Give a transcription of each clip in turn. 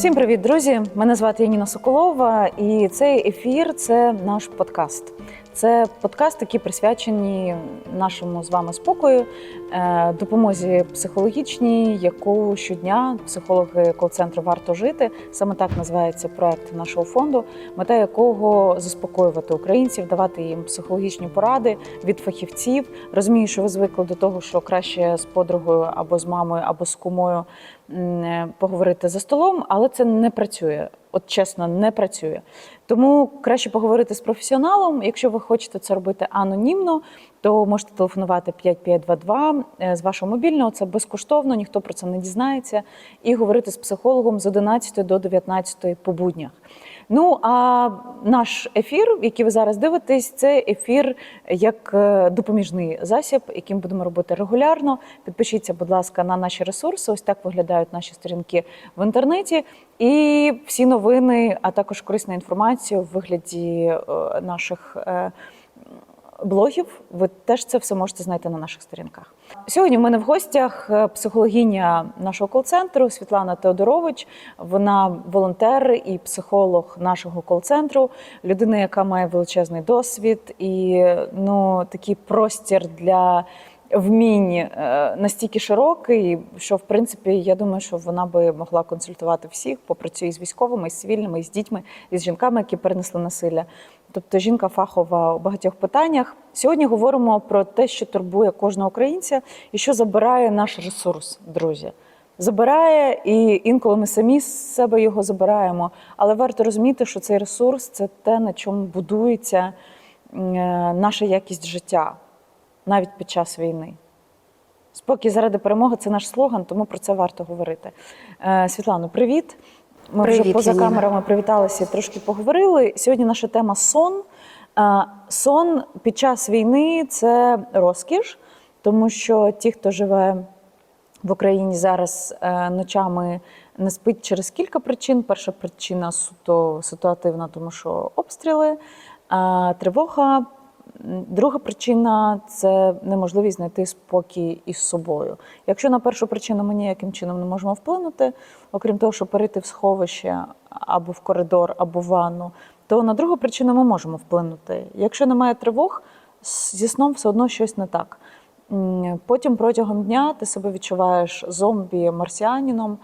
Всім привіт, друзі! Мене звати Яніна Соколова, і цей ефір це наш подкаст. Це подкаст, який присвячені нашому з вами спокою, е, допомозі психологічній, яку щодня психологи кол-центру варто жити. Саме так називається проект нашого фонду, мета якого заспокоювати українців, давати їм психологічні поради від фахівців. Розумію, що ви звикли до того, що краще з подругою або з мамою, або з кумою поговорити за столом, але це не працює. От чесно, не працює. Тому краще поговорити з професіоналом. Якщо ви хочете це робити анонімно, то можете телефонувати 5522 е, з вашого мобільного. Це безкоштовно, ніхто про це не дізнається. І говорити з психологом з 11 до 19 по буднях. Ну а наш ефір, який ви зараз дивитесь, це ефір як е, допоміжний засіб, яким будемо робити регулярно. Підпишіться, будь ласка, на наші ресурси. Ось так виглядають наші сторінки в інтернеті. І всі новини, а також корисна інформація в вигляді е, наших. е, Блогів ви теж це все можете знайти на наших сторінках. Сьогодні в мене в гостях е, психологиня нашого кол-центру Світлана Теодорович. Вона волонтер і психолог нашого кол-центру, людина, яка має величезний досвід і ну такий простір для вмінь е, настільки широкий, що в принципі я думаю, що вона би могла консультувати всіх, попрацює з військовими, з цивільними, з дітьми, і з жінками, які перенесли насилля. Тобто жінка фахова у багатьох питаннях. Сьогодні говоримо про те, що турбує кожного українця і що забирає наш ресурс, друзі. Забирає, і інколи ми самі з себе його забираємо. Але варто розуміти, що цей ресурс це те, на чому будується е, наша якість життя навіть під час війни. Спокій заради перемоги це наш слоган, тому про це варто говорити. Е, Світлано, привіт. Ми вже поза Яніна. камерами привіталися, трошки поговорили. Сьогодні наша тема сон. Е, Сон під час війни це розкіш, тому що ті, хто живе в Україні зараз е, ночами не спить через кілька причин. Перша причина суто ситуативна, тому що обстріли, тривога. Друга причина це неможливість знайти спокій із собою. Якщо на першу причину ми ніяким чином не можемо вплинути, окрім того, що перейти в сховище або в коридор, або в ванну, то на другу причину ми можемо вплинути. Якщо немає тривог, зі сном все одно щось не так. Потім протягом дня ти себе відчуваєш зомбі-марсіаніном,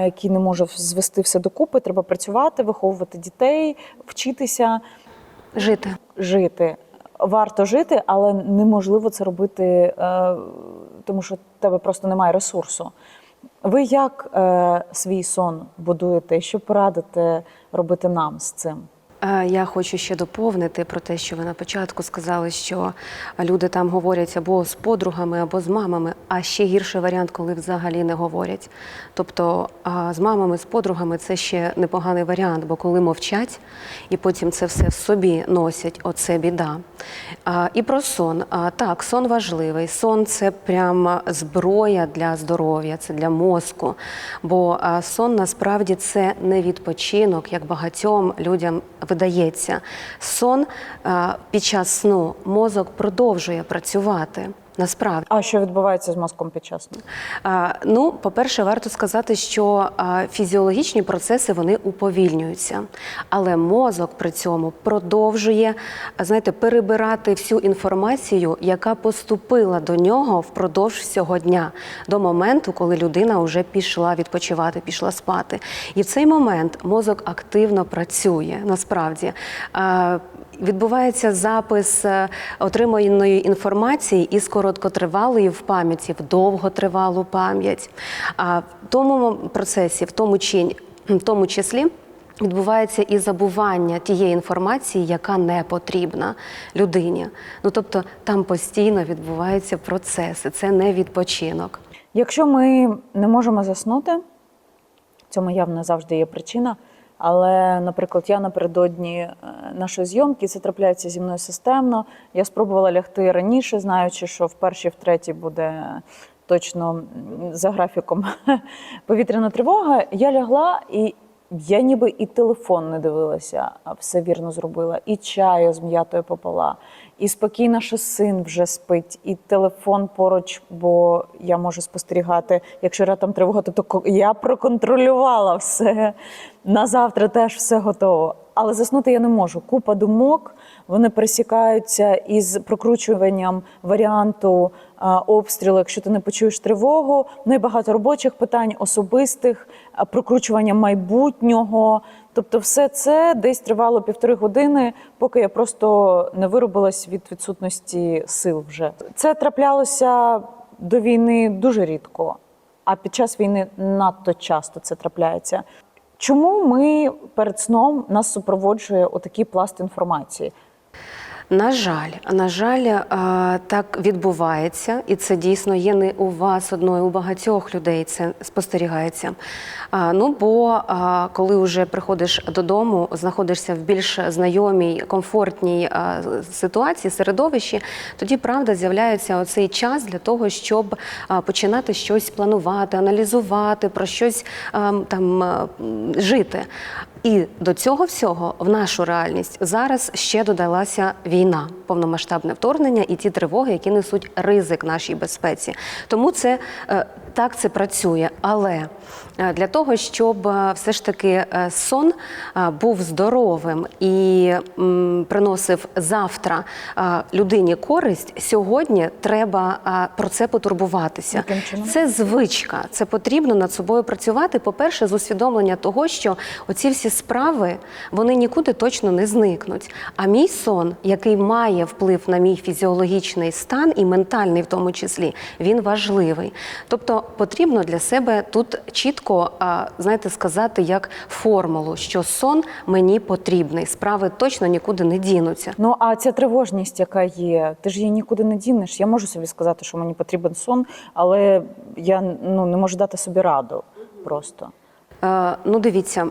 який не може звести все докупи. Треба працювати, виховувати дітей, вчитися Жити. жити. Варто жити, але неможливо це робити, е, тому що в тебе просто немає ресурсу. Ви як е, свій сон будуєте? Що порадите робити нам з цим? Е, Я хочу ще доповнити про те, що ви на початку сказали, що люди там говорять або з подругами, або з мамами, а ще гірший варіант, коли взагалі не говорять. Тобто з мамами, з подругами це ще непоганий варіант, бо коли мовчать і потім це все в собі носять, оце біда. І про сон. Так, сон важливий. Сон це прямо зброя для здоров'я, це для мозку. Бо сон насправді це не відпочинок, як багатьом людям видається. Сон під час сну мозок продовжує працювати. Насправді. А що відбувається з мозком під час? А, Ну, по-перше, варто сказати, що а, фізіологічні процеси вони уповільнюються, але мозок при цьому продовжує знаєте, перебирати всю інформацію, яка поступила до нього впродовж всього дня, до моменту, коли людина вже пішла відпочивати, пішла спати. І в цей момент мозок активно працює насправді. Відбувається запис е, отриманої інформації із короткотривалої в пам'яті в довготривалу пам'ять. А в тому процесі, в тому, чи, в тому числі. Відбувається і забування тієї інформації, яка не потрібна людині. Ну тобто там постійно відбуваються процеси, це не відпочинок. Якщо ми не можемо заснути, цьому явно завжди є причина. Але, наприклад, я напередодні е, нашої зйомки це трапляється зі мною системно. Я спробувала лягти раніше, знаючи, що в першій, в третій буде точно за графіком повітряна тривога. Я лягла і Я ніби і телефон не дивилася, все вірно зробила, і чаю з м'ятою попила, і спокійно, що син вже спить, і телефон поруч, бо я можу спостерігати. Якщо раптом тривога, то, то ко- я проконтролювала все. На завтра теж все готово. Але заснути я не можу. Купа думок, вони пересікаються із прокручуванням варіанту обстрілу. Якщо ти не почуєш тривогу, ну багато робочих питань, особистих, прокручування майбутнього. Тобто, все це десь тривало півтори години, поки я просто не виробилась від відсутності сил. Вже це траплялося до війни дуже рідко, а під час війни надто часто це трапляється. Чому ми перед сном нас супроводжує отакий пласт інформації? На жаль, на жаль, е, так відбувається, і це дійсно є не у вас одної, у багатьох людей це спостерігається. Ну бо коли вже приходиш додому, знаходишся в більш знайомій, комфортній ситуації, середовищі, тоді правда з'являється оцей час для того, щоб починати щось планувати, аналізувати, про щось там жити. І до цього всього в нашу реальність зараз ще додалася війна, повномасштабне вторгнення і ті тривоги, які несуть ризик нашій безпеці. Тому це е, так це працює. Але е, для того, щоб е, все ж таки е, сон був здоровим і приносив завтра людині користь, сьогодні треба про це потурбуватися. Це звичка. Це потрібно над собою працювати. По-перше, з усвідомлення того, що оці всі справи вони нікуди точно не зникнуть. А мій сон, який має вплив на мій фізіологічний стан і ментальний, в тому числі, він важливий. Тобто потрібно для себе тут чітко знаєте, сказати як формулу, що сон мені потрібний. Справи точно нікуди не дінуться. Ну а ця тривожність, яка є, ти ж її нікуди не дінеш. Я можу собі сказати, що мені потрібен сон, але я ну не можу дати собі раду просто. Е, Ну, дивіться,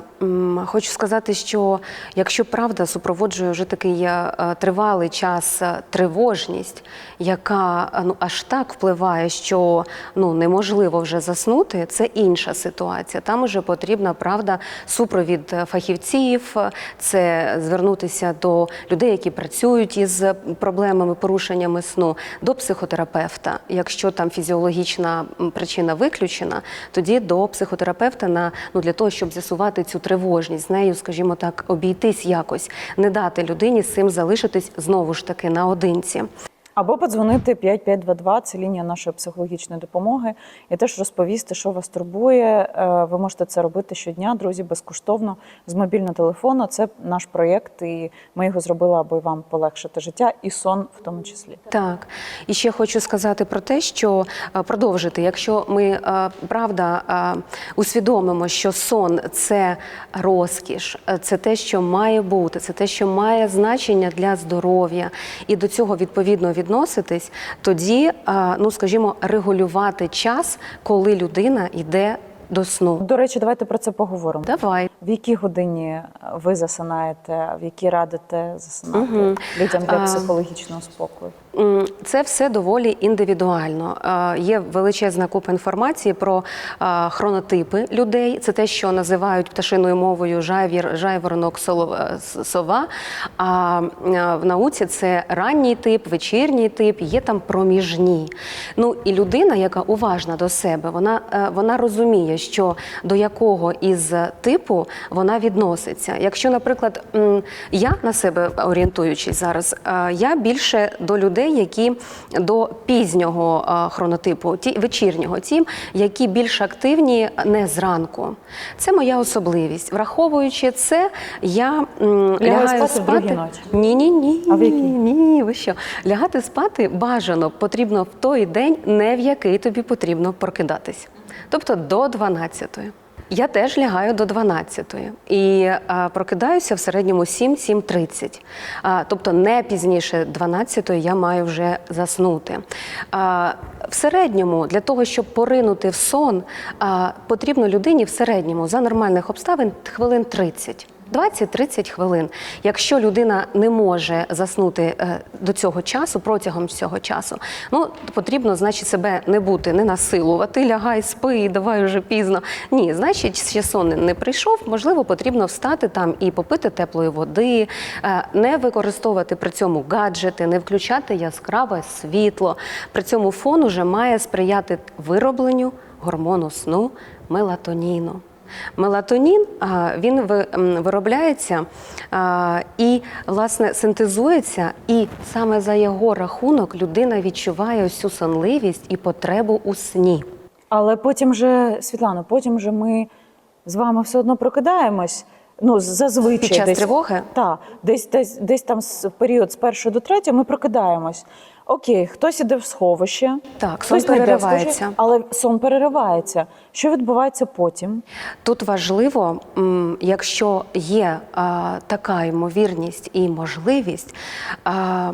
хочу сказати, що якщо правда супроводжує вже такий е, е, тривалий час тривожність, яка ну аж так впливає, що ну неможливо вже заснути, це інша ситуація. Там уже потрібна правда супровід фахівців, це звернутися до людей, які працюють із проблемами, порушеннями сну, до психотерапевта. Якщо там фізіологічна причина виключена, тоді до психотерапевта на ну для того, щоб з'ясувати цю тривожність, з нею, скажімо так, обійтись якось, не дати людині з цим залишитись знову ж таки наодинці. Або подзвонити 5522, це лінія нашої психологічної допомоги, і теж розповісти, що вас турбує. Е, Ви можете це робити щодня, друзі, безкоштовно з мобільного телефону. Це наш проєкт, і ми його зробили, аби вам полегшити життя і сон в тому числі. Так, і ще хочу сказати про те, що е, продовжити, якщо ми е, правда усвідомимо, що сон це розкіш, це те, що має бути, це те, що має значення для здоров'я, і до цього відповідно відноситись, тоді, е, ну скажімо, регулювати час, коли людина йде до сну. До речі, давайте про це поговоримо. Давай. В якій годині ви засинаєте, в якій радите засинати угу. людям для психологічного спокою? Це все доволі індивідуально. Е, Є величезна купа інформації про е, хронотипи людей. Це те, що називають пташиною мовою жайвір, жайворонок, е, сова. А в науці це ранній тип, вечірній тип, є там проміжні. Ну і людина, яка уважна до себе, вона, вона розуміє, що до якого із типу вона відноситься. Якщо, наприклад, я на себе орієнтуючись зараз, я більше до людей, які до пізнього е, хронотипу, ті вечірнього, ті, які більш активні не зранку. Це моя особливість. Враховуючи це, я лягаю спати? Ні, ні, ні. А в? Ні, ви що? Лягати спати бажано потрібно в той день, не в який тобі потрібно прокидатись.Тобто до 12-ї. Я теж лягаю до 12-ї і а, прокидаюся в середньому 7-7.30. А, тобто не пізніше 12-ї я маю вже заснути. А, в середньому для того, щоб поринути в сон, а, потрібно людині в середньому за нормальних обставин хвилин 30. 20-30 хвилин. Якщо людина не може заснути е, до цього часу, протягом цього часу, ну потрібно, значить, себе не бути, не насилувати, лягай, спи, давай уже пізно. Ні, значить, ще сон не прийшов. Можливо, потрібно встати там і попити теплої води, е, не використовувати при цьому гаджети, не включати яскраве світло. При цьому фон уже має сприяти виробленню гормону сну мелатоніну. Мелатонін він виробляється і власне синтезується, і саме за його рахунок людина відчуває усю сонливість і потребу у сні. Але потім же, Світлано, потім же ми з вами все одно прокидаємось. Ну, зазвичай Під час десь, тривоги? Так, десь, десь, десь там з період з першого до третього ми прокидаємось. Окей, хтось іде в сховище, Так, сон переривається. сховище, але сон переривається. Що відбувається потім? Тут важливо, якщо є а, така ймовірність і можливість. А,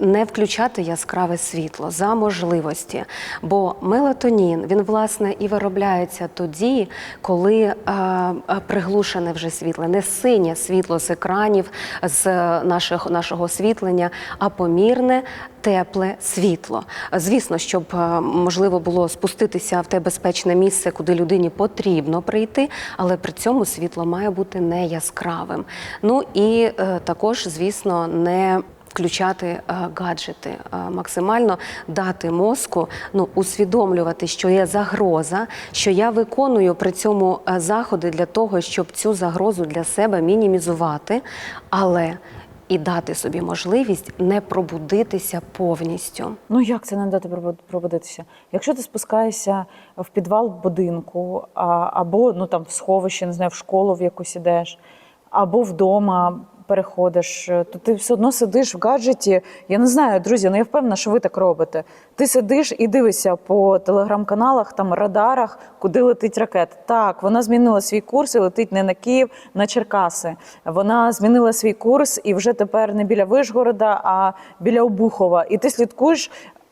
не включати яскраве світло за можливості, бо мелатонін він власне і виробляється тоді, коли а, а, приглушене вже світло, не синє світло з екранів, з наших, нашого освітлення, а помірне тепле світло. Звісно, щоб е, можливо було спуститися в те безпечне місце, куди людині потрібно прийти, але при цьому світло має бути не яскравим. Ну і е, також, звісно, не Включати е, гаджети е, максимально дати мозку, ну усвідомлювати, що є загроза, що я виконую при цьому е, заходи для того, щоб цю загрозу для себе мінімізувати, але і дати собі можливість не пробудитися повністю. Ну як це не дати пробудитися? Якщо ти спускаєшся в підвал будинку, а, або ну там в сховище, не знаю, в школу в якусь ідеш, або вдома переходиш, то ти все одно сидиш в гаджеті. Я не знаю, друзі, ну я впевнена, що ви так робите. Ти сидиш і дивишся по телеграм-каналах, там радарах, куди летить ракета. Так, вона змінила свій курс і летить не на Київ, на Черкаси. Вона змінила свій курс і вже тепер не біля Вишгорода, а біля Обухова. І ти слідкуєш.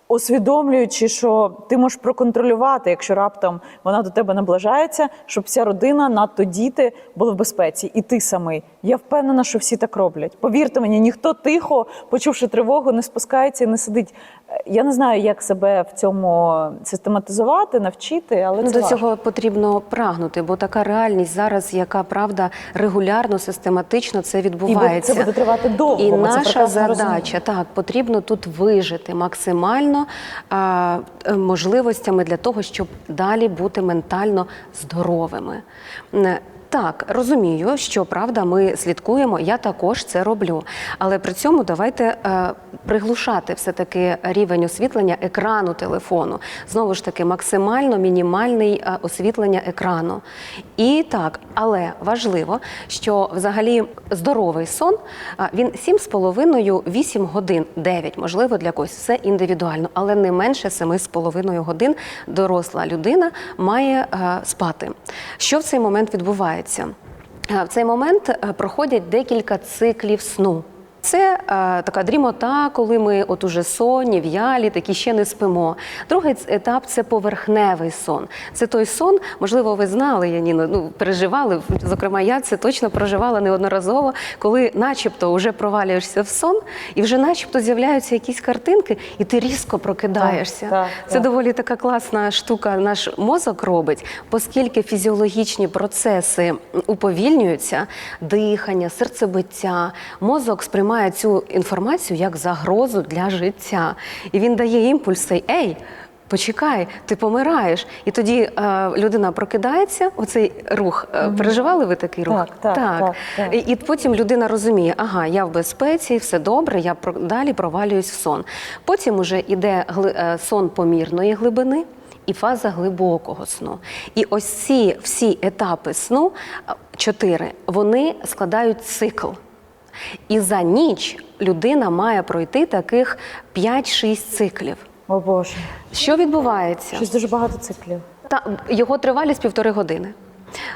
Усвідомлюючи, що ти можеш проконтролювати, якщо раптом вона до тебе наближається, щоб вся родина, надто діти були в безпеці, і ти самий. Я впевнена, що всі так роблять. Повірте мені, ніхто тихо, почувши тривогу, не спускається і не сидить. Е, Я не знаю, як себе в цьому систематизувати, навчити, але Ну, це до важко. цього потрібно прагнути, бо така реальність зараз, яка правда регулярно, систематично це і відбувається. це буде тривати довго. І наша задача так потрібно тут вижити максимально а, е, можливостями для того, щоб далі бути ментально здоровими. Так, розумію, що правда, ми слідкуємо. Я також це роблю. Але при цьому давайте е, приглушати все-таки рівень освітлення екрану телефону. Знову ж таки, максимально мінімальний е, освітлення екрану. І так, але важливо, що взагалі здоровий сон він 7,5-8 годин, 9, можливо, для когось все індивідуально, але не менше 7,5 годин доросла людина має е, спати. Що в цей момент відбувається? Е, В цей момент е, проходять декілька циклів сну. Це е, така дрімота, коли ми от уже сонні, в'ялі, такі ще не спимо. Другий етап це поверхневий сон. Це той сон, можливо, ви знали, Яніно, ну переживали. Зокрема, я це точно проживала неодноразово, коли, начебто, вже провалюєшся в сон, і вже, начебто, з'являються якісь картинки, і ти різко прокидаєшся. так, це так. доволі така класна штука. Наш мозок робить, оскільки фізіологічні процеси уповільнюються, дихання, серцебиття, мозок сприймає цю інформацію як загрозу для життя. І він дає імпульси: Ей! Почекай, ти помираєш, і тоді е, людина прокидається. Оцей рух е, переживали ви такий рух? Так, так, так, так. І, і потім людина розуміє, ага, я в безпеці, все добре, я про, далі провалююсь в сон. Потім уже йде гли, е, сон помірної глибини. І фаза глибокого сну. І ось ці всі етапи сну, е, чотири, вони складають цикл. І за ніч людина має пройти таких 5-6 циклів. О Боже, Що відбувається? щось дуже багато циклів. Та його тривалість півтори години.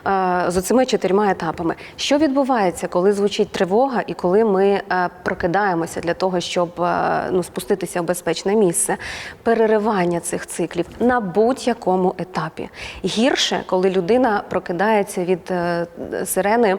Е, З оцими чотирма етапами. Що відбувається, коли звучить тривога і коли ми е, прокидаємося для того, щоб е, ну, спуститися в безпечне місце? Переривання цих циклів на будь-якому етапі. Гірше, коли людина прокидається від сирени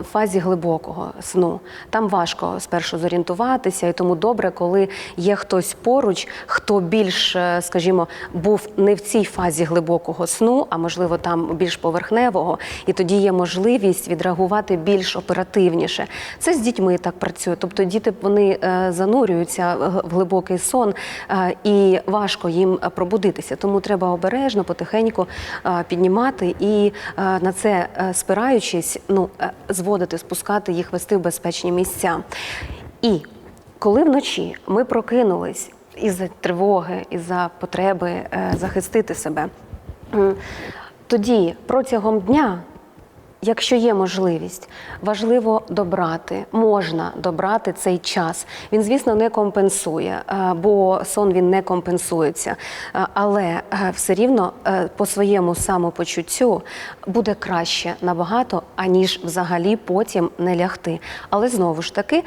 в фазі глибокого сну. Там важко спершу зорієнтуватися, і тому добре, коли є хтось поруч, хто більш, скажімо, був не в цій фазі глибокого сну, а можливо там більш поверхневого, і тоді є можливість відреагувати більш оперативніше. Це з дітьми так працює. Тобто діти вони е, занурюються в глибокий сон, е, і важко їм пробудитися. Тому треба обережно, потихеньку е, піднімати і на це спираючись, ну зводити, спускати їх, вести в безпечні місця. І коли вночі ми прокинулись із-за тривоги, із-за потреби е, захистити себе, тоді протягом дня, якщо є можливість, важливо добрати, можна добрати цей час. Він, звісно, не компенсує, е, бо сон він не компенсується. Е, Але е, все рівно по своєму самопочуттю буде краще набагато, аніж взагалі потім не лягти. Але знову ж таки.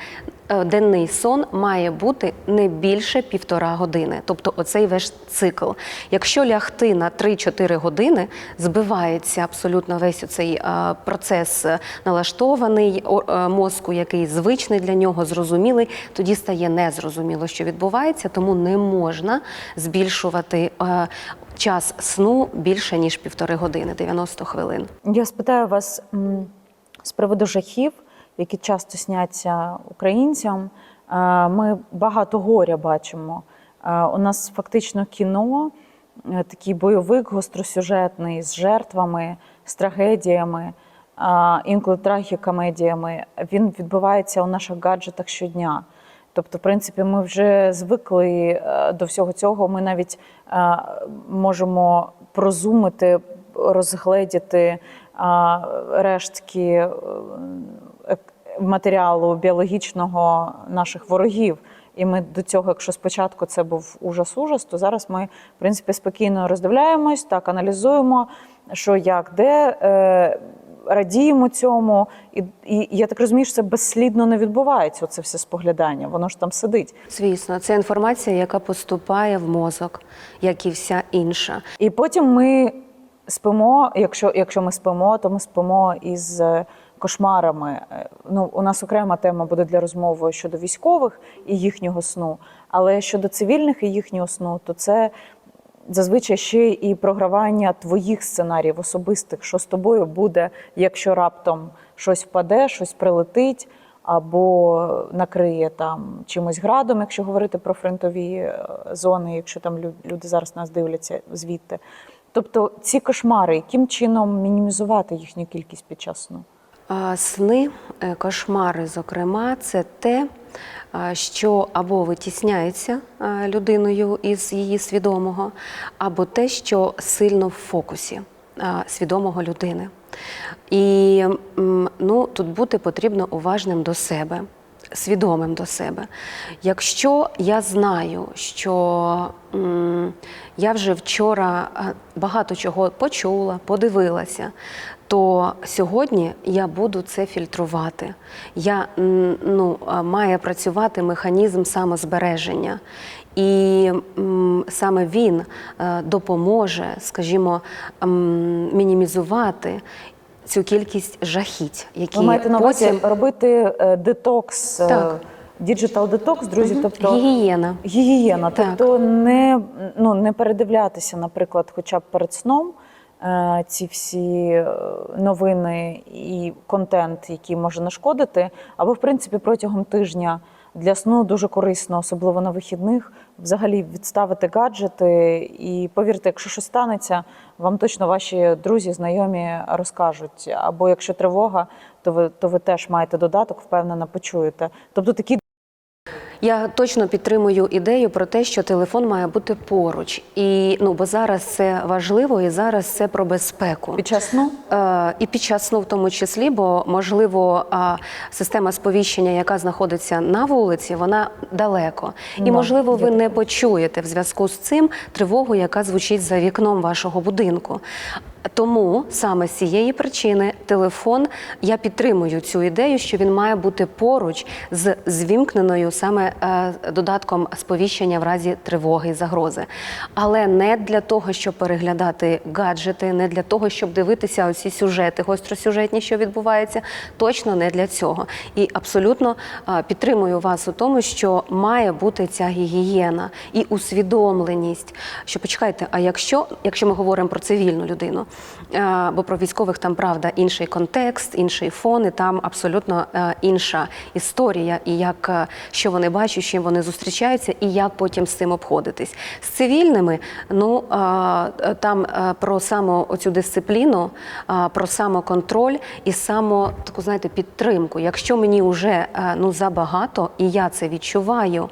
Е, Денний сон має бути не більше півтора години, тобто оцей весь цикл. Якщо лягти на 3-4 години, збивається абсолютно весь цей е, процес е, налаштований мозку, який звичний для нього, зрозумілий, тоді стає незрозуміло, що відбувається, тому не можна збільшувати час сну більше ніж півтори години, 90 хвилин. Я спитаю вас з приводу жахів, які часто сняться українцям. Е, Ми багато горя бачимо. Е, У нас фактично кіно, е, такий бойовик гостросюжетний з жертвами, з трагедіями, інколи трагікомедіями. Він відбувається у наших гаджетах щодня. Тобто, в принципі, ми вже звикли до всього цього. Ми навіть можемо прозумити, розгледіти рештки матеріалу біологічного наших ворогів. І ми до цього, якщо спочатку це був ужас-ужас, то зараз ми, в принципі, спокійно роздивляємось, так аналізуємо, що як, де. Е, радіємо цьому, і, і я так розумію, що це безслідно не відбувається. Це все споглядання, воно ж там сидить. Звісно, це інформація, яка поступає в мозок, як і вся інша. І потім ми спимо. Якщо, якщо ми спимо, то ми спимо із е, кошмарами. Е, Ну, у нас окрема тема буде для розмови щодо військових і їхнього сну. Але щодо цивільних і їхнього сну, то це зазвичай ще і програвання твоїх сценаріїв особистих, що з тобою буде, якщо раптом щось впаде, щось прилетить. Або накриє там чимось градом, якщо говорити про фронтові е, зони, якщо там люди зараз нас дивляться звідти. Тобто ці кошмари, яким чином мінімізувати їхню кількість під час сну? Сни, е, кошмари, зокрема, це те, що або витісняється людиною із її свідомого, або те, що сильно в фокусі свідомого людини. І ну, тут бути потрібно уважним до себе. Свідомим до себе. Якщо я знаю, що я вже вчора багато чого почула, подивилася, то сьогодні я буду це фільтрувати. Я ну, має працювати механізм самозбереження. І саме він е, допоможе, скажімо, мінімізувати цю кількість жахіть, які Ви маєте на увазі потім робити е, детокс, е, Так. діджитал детокс, друзі, тобто гігієна. Гігієна, Так. тобто не, ну, не передивлятися, наприклад, хоча б перед сном ці всі е, новини і контент, який може нашкодити, або в принципі протягом тижня для сну дуже корисно, особливо на вихідних, взагалі відставити гаджети. І повірте, якщо щось станеться, вам точно ваші друзі, знайомі розкажуть. Або якщо тривога, то ви то ви теж маєте додаток, впевнено, почуєте. Тобто такі Я точно підтримую ідею про те, що телефон має бути поруч. І ну бо зараз це важливо, і зараз це про безпеку. під час сну. Е, І під час сну в тому числі, бо можливо система сповіщення, яка знаходиться на вулиці, вона далеко. І Да, можливо, ви не почуєте в зв'язку з цим тривогу, яка звучить за вікном вашого будинку. Тому саме з цієї причини телефон я підтримую цю ідею, що він має бути поруч з звімкненою саме е, додатком сповіщення в разі тривоги і загрози. Але не для того, щоб переглядати гаджети, не для того, щоб дивитися оці сюжети, гостросюжетні, що відбуваються, точно не для цього. І абсолютно е, підтримую вас у тому, що має бути ця гігієна і усвідомленість. Що почекайте, а якщо, якщо ми говоримо про цивільну людину, бо про військових там правда інший контекст, інший фон, і там абсолютно е, інша історія, і як е, що вони бачать, чим вони зустрічаються, і як потім з цим обходитись. З цивільними, ну е, е, там е, про саму оцю дисципліну, е, про самоконтроль і само таку, знаєте, підтримку. Якщо мені вже е, ну забагато, і я це відчуваю.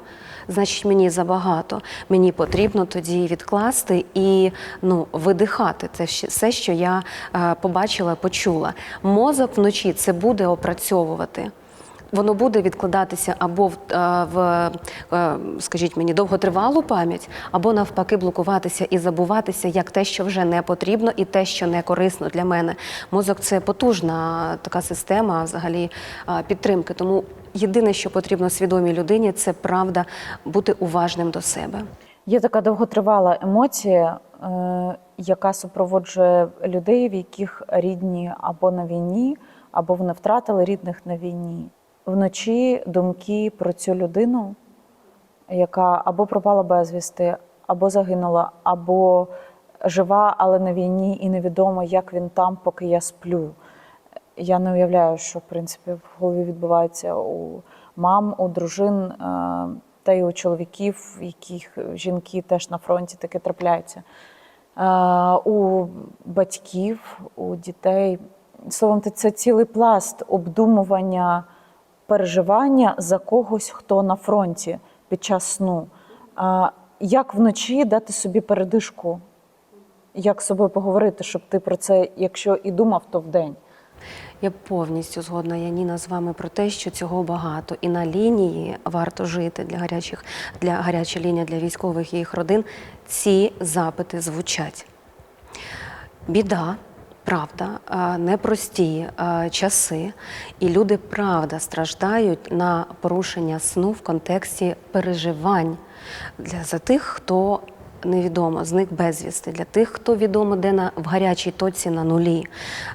Значить, мені забагато. Мені потрібно тоді відкласти і ну видихати. Це все, що я е, побачила, почула. Мозок вночі це буде опрацьовувати. Воно буде відкладатися або в, е, в е, скажіть мені, довготривалу пам'ять, або навпаки блокуватися і забуватися як те, що вже не потрібно, і те, що не корисно для мене. Мозок це потужна така система взагалі е, підтримки. Тому єдине, що потрібно свідомій людині, це правда бути уважним до себе. Є така довготривала емоція, яка супроводжує людей, в яких рідні або на війні, або вони втратили рідних на війні. Вночі думки про цю людину, яка або пропала безвісти, або загинула, або жива, але на війні, і невідомо, як він там, поки я сплю. Я не уявляю, що в принципі в голові відбувається у мам, у дружин е, та й у чоловіків, яких жінки теж на фронті таке трапляється. Е, У батьків, у дітей. Словом, це цілий пласт обдумування, переживання за когось, хто на фронті під час сну. Як вночі дати собі передишку? Як з собою поговорити, щоб ти про це, якщо і думав, то вдень? Я повністю згодна, Яніна, з вами про те, що цього багато. І на лінії варто жити для гарячих, для гаряча лінія для військових і їх родин. Ці запити звучать. Біда, правда, непрості часи, і люди, правда, страждають на порушення сну в контексті переживань для за тих, хто невідомо, зник безвісти, для тих, хто відомо, де на в гарячій точці на нулі,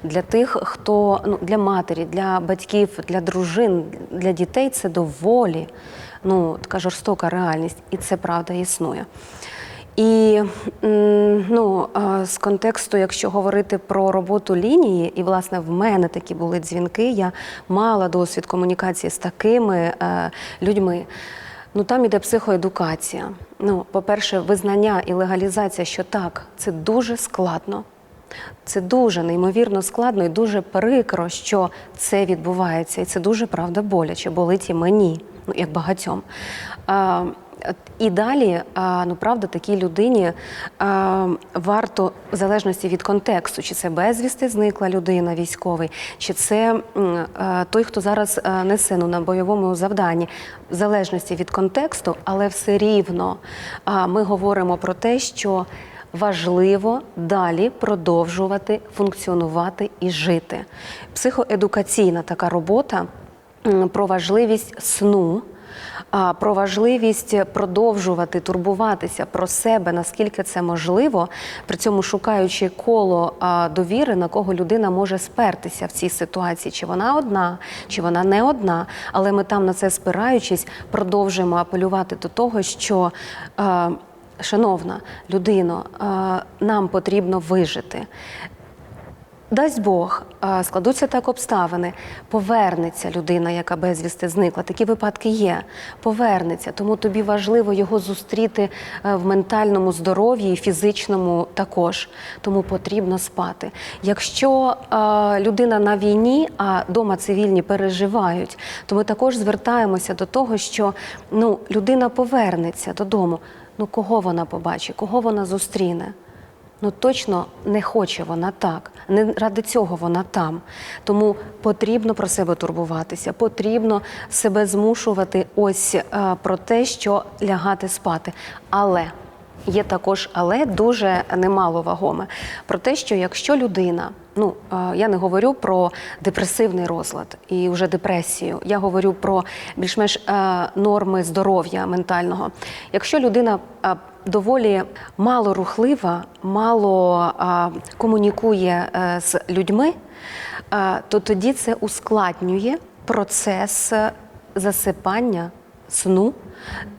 для тих, хто ну для матері, для батьків, для дружин, для дітей це доволі ну така жорстока реальність, і це правда існує. І ну, з контексту, якщо говорити про роботу лінії, і власне в мене такі були дзвінки, я мала досвід комунікації з такими е, людьми. Ну там іде психоедукація. Ну, по-перше, визнання і легалізація, що так, це дуже складно. Це дуже неймовірно складно і дуже прикро, що це відбувається. І це дуже правда боляче, болить і мені, ну як багатьом. І далі, ну правда, такій людині варто, в залежності від контексту, чи це безвісти зникла людина, військовий, чи це той, хто зараз несе ну, на бойовому завданні, в залежності від контексту, але все рівно ми говоримо про те, що важливо далі продовжувати функціонувати і жити. Психоедукаційна така робота про важливість сну. Про важливість продовжувати турбуватися про себе, наскільки це можливо, при цьому шукаючи коло довіри, на кого людина може спертися в цій ситуації, чи вона одна, чи вона не одна. Але ми там на це спираючись, продовжуємо апелювати до того, що. Шановна людино, нам потрібно вижити. Дасть Бог, е, складуться так обставини, повернеться людина, яка безвісти зникла. Такі випадки є. Повернеться, тому тобі важливо його зустріти е, в ментальному здоров'ї і фізичному також. Тому потрібно спати. Якщо е, людина на війні, а дома цивільні переживають, то ми також звертаємося до того, що ну, людина повернеться додому. Ну кого вона побачить, кого вона зустріне? Ну точно не хоче вона так. Не ради цього вона там. Тому потрібно про себе турбуватися, потрібно себе змушувати ось е, про те, що лягати спати. Але є також, але дуже немало вагоме. Про те, що якщо людина, ну е, я не говорю про депресивний розлад і вже депресію, я говорю про більш-менш е, норми здоров'я ментального. Якщо людина е, доволі мало рухлива, мало комунікує з людьми, то тоді це ускладнює процес засипання сну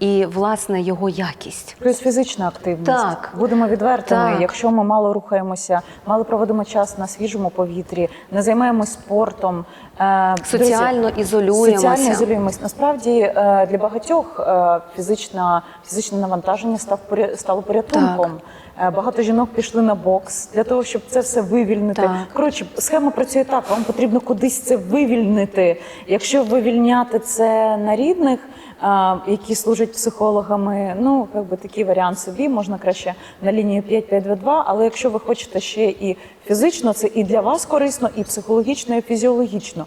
і власне його якість. Плюс фізична активність. Так. Будемо відвертими. Так. Якщо ми мало рухаємося, мало проводимо час на свіжому повітрі, не займаємось спортом, е, Соціально друзі, ізолюємося. Соціально ізолюємось. Насправді е, для багатьох е, фізична, фізичне навантаження став стало порятунком. Е, Багато жінок пішли на бокс для того, щоб це все вивільнити. Так. Коротше, схема працює так. Вам потрібно кудись це вивільнити. Якщо вивільняти це на рідних, які служать психологами, ну якби такий варіант собі. Можна краще на лінію 5522, Але якщо ви хочете ще і фізично, це і для вас корисно, і психологічно, і фізіологічно.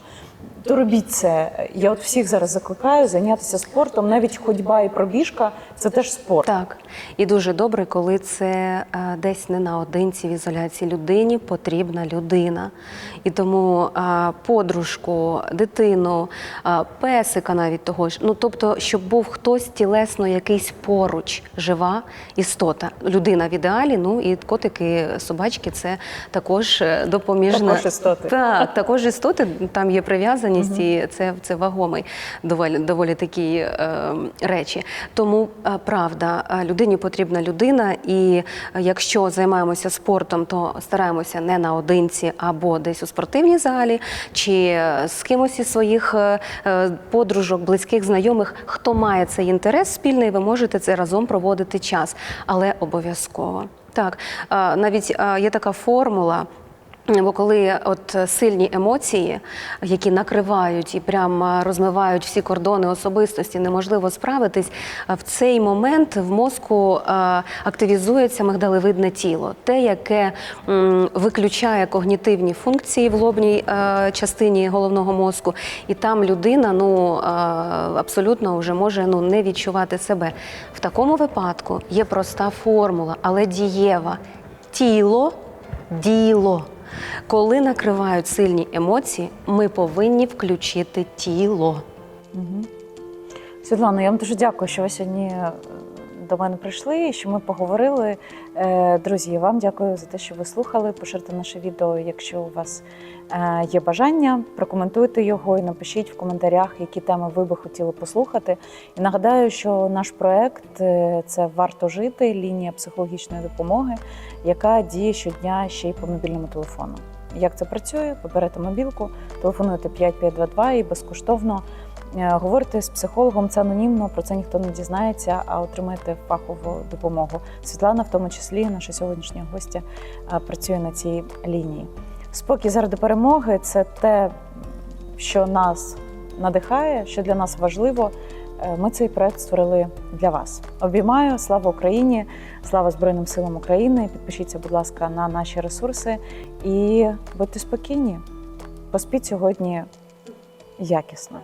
То робіть це. Я от всіх зараз закликаю зайнятися спортом. Навіть ходьба і пробіжка це теж спорт. Так, і дуже добре, коли це е, десь не наодинці в ізоляції. Людині потрібна людина. І тому е, подружку, дитину, е, песика навіть того ж. Ну тобто, щоб був хтось тілесно якийсь поруч, жива істота. Людина в ідеалі, ну і котики, собачки це також е, допоміжна. Також істоти. Так, також істоти, там є прив'язаність, і це, це вагомий доволі, доволі такі е, речі. Тому е, правда, е, людині потрібна людина, і якщо займаємося спортом, то стараємося не наодинці або десь у спортивній залі, чи з кимось із своїх подружок, близьких, знайомих, хто має цей інтерес спільний, ви можете це разом проводити час, але обов'язково. Так, навіть є така формула. Бо коли от сильні емоції, які накривають і прям розмивають всі кордони особистості, неможливо справитись, в цей момент в мозку активізується мигдалевидне тіло, те, яке виключає когнітивні функції в лобній частині головного мозку, і там людина ну абсолютно вже може ну не відчувати себе. В такому випадку є проста формула, але дієва тіло діло. Коли накривають сильні емоції, ми повинні включити тіло. Світлано, я вам дуже дякую, що ви сьогодні е, до мене прийшли і що ми поговорили. Е, Друзі, вам дякую за те, що ви слухали. Поширте наше відео, якщо у вас е, є бажання. Прокоментуйте його і напишіть в коментарях, які теми ви би хотіли послухати. І нагадаю, що наш проект е, це варто жити, лінія психологічної допомоги, яка діє щодня ще й по мобільному телефону. Як це працює? Ви берете мобілку, телефонуєте 5522 і безкоштовно Говорите з психологом, це анонімно, про це ніхто не дізнається, а отримаєте фахову допомогу. Світлана, в тому числі, наша сьогоднішня гостя, е, працює на цій лінії. Спокій заради перемоги це те, що нас надихає, що для нас важливо. Е, Ми цей проект створили для вас. Обіймаю, слава Україні, слава Збройним силам України. Підпишіться, будь ласка, на наші ресурси і будьте спокійні. Поспіть сьогодні якісно.